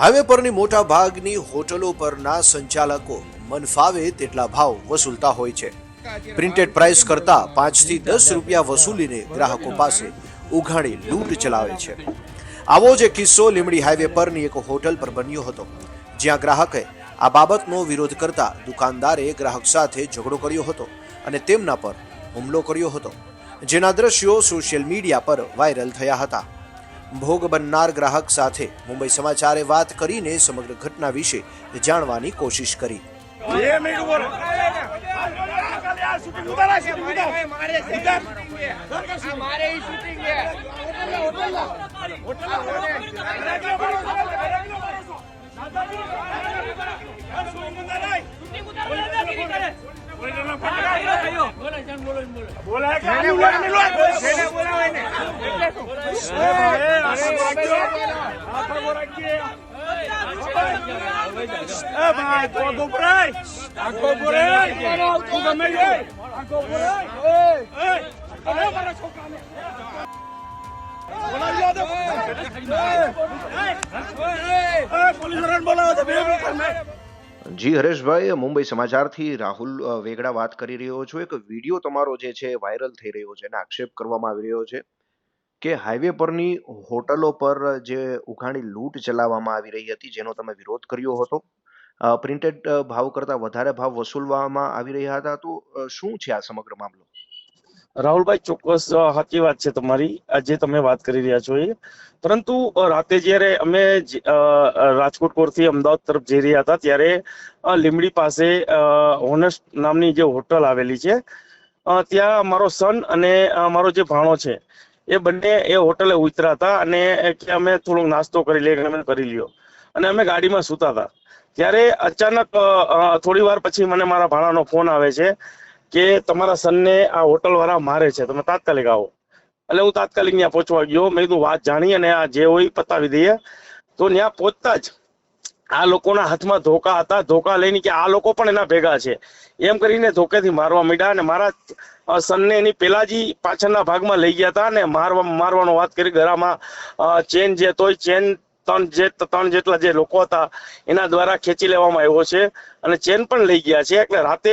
Highway પરની મોટા ભાગની હોટલો પરના સંચાલકો મનફાવે તેટલા ભાવ વસૂલતા હોય છે. પ્રિન્ટેડ પ્રાઇસ કરતા પાંચથી દસ રૂપિયા વસૂલીને ગ્રાહકો પાસે ઉઘાડી લૂંટ ચલાવે છે. આવો જ એક કિસ્સો લીમડી હાઈવે પરની એક હોટલ પર બન્યો હતો, જ્યાં ગ્રાહકે આ બાબતનો વિરોધ કરતા દુકાનદારે ગ્રાહક સાથે ઝઘડો કર્યો હતો અને તેમના પર હુમલો કર્યો હતો. જેના દ્રશ્યો સોશિયલ મીડિયા પર વાયરલ થયા હતા. ભોગ બનનાર ગ્રાહક સાથે મુંબઈ સમાચારે વાત કરીને સમગ્ર ઘટના વિશે જાણવાની કોશિશ કરી બે મિનિટ ઊભો રહો. આ શૂટિંગ ઉતાર, આ શૂટિંગ ઉતાર. ઉતાર. મારે ઈ શૂટિંગ છે બોલાય જી, હરેશભાઈ, મુંબઈ સમાચારથી રાહુલ વેગડા વાત કરી રહ્યો છું. એક વીડિયો તમારો જે છે, વાયરલ થઈ રહ્યો છે અને આક્ષેપ કરવામાં આવી રહ્યો છે. કે હાઈવે પરની હોટલો પર જે ઉઘાણી લૂંટ ચલાવવામાં આવી રહી હતી, જેનો તમે વિરોધ કર્યો હતો? પ્રિન્ટેડ ભાવ કરતાં વધારે ભાવ વસૂલવામાં આવી રહ્યા હતા તો શું છે આ સમગ્ર મામલો? રાહુલભાઈ, ચોક્કસ સાચી વાત છે તમારી આજે તમે વાત કરી રહ્યા છો એ. પરંતુ રાતે જ્યારે અમે રાજકોટ કોરથી અમદાવાદ તરફ જઈ રહ્યા હતા, ત્યારે લીમડી પાસે હોનેસ્ટ નામની જે હોટલ આવેલી છે ત્યાં મારો સન અને મારો જે ભાણો છે એ બંને એ હોટલે ઉતર્યા હતા અને કે અમે થોડોક નાસ્તો કરી લઈએ અમે કરી લ્યો. અને અમે ગાડીમાં સૂતા હતા. ત્યારે અચાનક થોડી વાર પછી મને મારા ભાણાનો ફોન આવે છે કે તમારા સનને આ હોટલ વાળા મારે છે, તમે તાત્કાલિક આવો. એટલે હું તાત્કાલિક ત્યાં પહોંચવા ગયો. મેં કીધું, વાત જાણી અને આ જે હોય પતાવી દઈએ. તો ત્યાં પહોંચતા જ આ લોકોના હાથમાં ધોકા હતા, ધોકા લઈને કે આ લોકો પણ એના ભેગા છે. એમ કરીને ધોકેથી મારવા માંડ્યા અને મારા સનને એની પેલા જ પાછળના ભાગમાં લઈ ગયા હતા અને મારવા, મારવાનો વાત કરી ગરામાં ચેન જે તોય ચેન ત્રણ જે ત્રણ જેટલા જે લોકો હતા, એના દ્વારા ખેંચી લેવામાં આવ્યો છે અને ચેન પણ લઈ ગયા છે. એટલે રાતે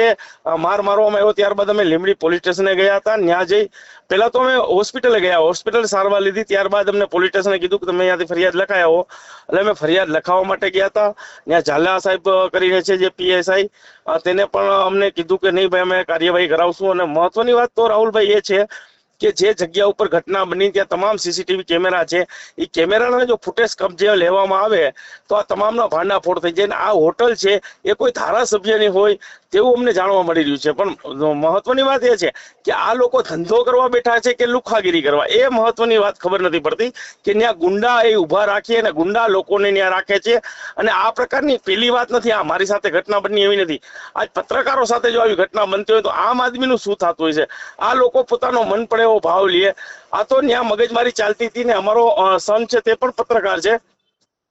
માર મારવામાં આવ્યો ત્યારબાદ અમે લીમડી પોલીસ સ્ટેશને ગયા હતા. ત્યાં જઈ, પહેલા તો અમે હોસ્પિટલે ગયા. હોસ્પિટલ સારવાર લીધી, ત્યારબાદ અમને પોલીસ સ્ટેશને કીધું કે તમે અહીંયાથી ફરિયાદ લખાઈ આવો એટલે અમે ફરિયાદ લખાવવા માટે ગયા હતા. ત્યાં ઝાલા સાહેબ કરીને છે જે પીએસઆઈ તેને પણ અમને કીધું કે નહીં ભાઈ અમે કાર્યવાહી કરાવશું. અને મહત્વની વાત તો રાહુલભાઈ એ છે કે જે જગ્યા ઉપર ઘટના બની ત્યાં તમામ સીસીટીવી કેમેરા છે. એ કેમેરાના જો ફૂટેજ કબજે લેવામાં આવે, તો આ તમામના ભાંડાફોડ થઈ જાય આ હોટલ છે, એ કોઈ ધારાસભ્યની હોય તેવું અમને જાણવા મળી રહ્યું છે. પણ મહત્વની વાત એ છે કે આ લોકો ધંધો કરવા બેઠા છે કે લુખાગીરી કરવા? એ મહત્વની વાત ખબર નથી પડતી કે ત્યાં ગુંડા એ ઊભા રાખી અને ગુંડા લોકોને ત્યાં રાખે છે. અને આ પ્રકારની પેલી વાત નથી, આ મારી સાથે ઘટના બની એવી નથી. આજ પત્રકારો સાથે જો આવી ઘટના બનતી હોય તો આમ આદમીનું શું થતું હોય છે? આ લોકો પોતાનો મન પડે એવો ભાવ લે. આ તો ત્યાં મગજમારી ચાલતી હતી ને અમારો સન છે તે પણ પત્રકાર છે.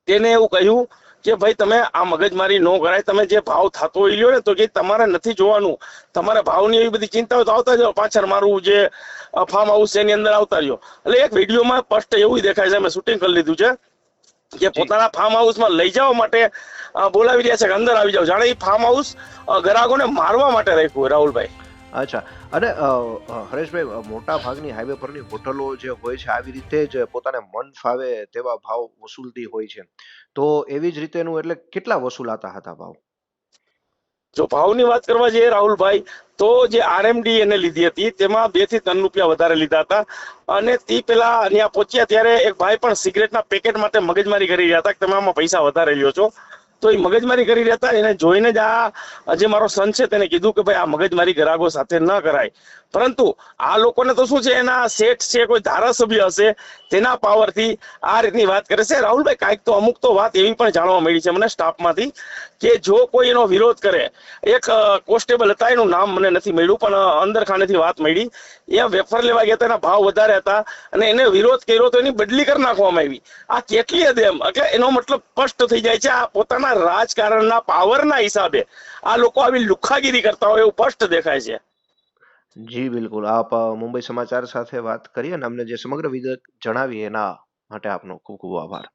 તેને એવું કહ્યું કે ભાઈ તમે આ મગજમારી ન કરાય તમે જે ભાવ થતો હોય લ્યો ને તો કે તમારે નથી જોવાનું. તમારે ભાવની એવી બધી ચિંતાઓ તો આવતા જાઓ પાછળ મારું જે ફાર્મ હાઉસ છે એની અંદર આવતા રહ્યો. એટલે એક વિડીયોમાં સ્પષ્ટ એવું દેખાય છે અમે શૂટિંગ કરી લીધું છે કે પોતાના ફાર્મ હાઉસમાં લઈ જવા માટે બોલાવી રહ્યા છે કે અંદર આવી જાઓ. જાણે એ ફાર્મ હાઉસ ગ્રાહકોને મારવા માટે રાખ્યું હોય રાહુલભાઈ. અચ્છા. અને હરેશભાઈ મોટા ભાગની હાઈવે પરની હોટલો જે હોય છે, આવી રીતે જ પોતાને મન ફાવે તેવા ભાવ વસૂલતી હોય છે. તો એવી જ રીતેનું એટલે કેટલા વસૂલાતા હતા ભાવ? જો ભાવની વાત કરવા જઈએ રાહુલભાઈ, તો જે આરએમડી એને લીધી હતી, તેમાં બેથી ત્રણ રૂપિયા વધારે લીધા હતા. અને તે પેલા અહીંયા પહોંચ્યા ત્યારે એક ભાઈ પણ સિગરેટના પેકેટ માટે મગજમારી કરી રહ્યા હતા કે તમે આમાં પૈસા વધારે લ્યો છો. તો એ મગજમારી કરી રહ્યા હતા એને જોઈને જ આ જે મારો સન છે તેને કીધું કે ભાઈ આ મગજમારી ગ્રાહકો સાથે ન કરાય. પરંતુ આ લોકોને તો શું છે, એના શેઠ છે, કોઈ ધારાસભ્ય હશે, તેના પાવરથી આ રીતની વાત કરે છે. રાહુલભાઈ, કાંઈક તો અમુક તો વાત એવી પણ જાણવા મળી છે મને સ્ટાફમાંથી કે જો કોઈ એનો વિરોધ કરે, એક કોન્સ્ટેબલ હતા, એનું નામ મને નથી મળ્યું, પણ અંદર ખાનેથી વાત મળી. એ વેફર લેવા ગયા હતા, એના ભાવ વધારે હતા, અને એને વિરોધ કર્યો તો એની બદલી કરી નાખવામાં આવી. આ કેટલી હદે એમ? એટલે એનો મતલબ સ્પષ્ટ થઈ જાય છે, આ પોતાના રાજકારણના પાવરના હિસાબે આ લોકો આવી લુખાગીરી કરતા હોય એવું સ્પષ્ટ દેખાય છે. જી, બિલકુલ. આપ મુંબઈ સમાચાર સાથે વાત કરી અને અમને જે સમગ્ર વિગત જણાવી એના માટે આપનો ખૂબ ખૂબ આભાર.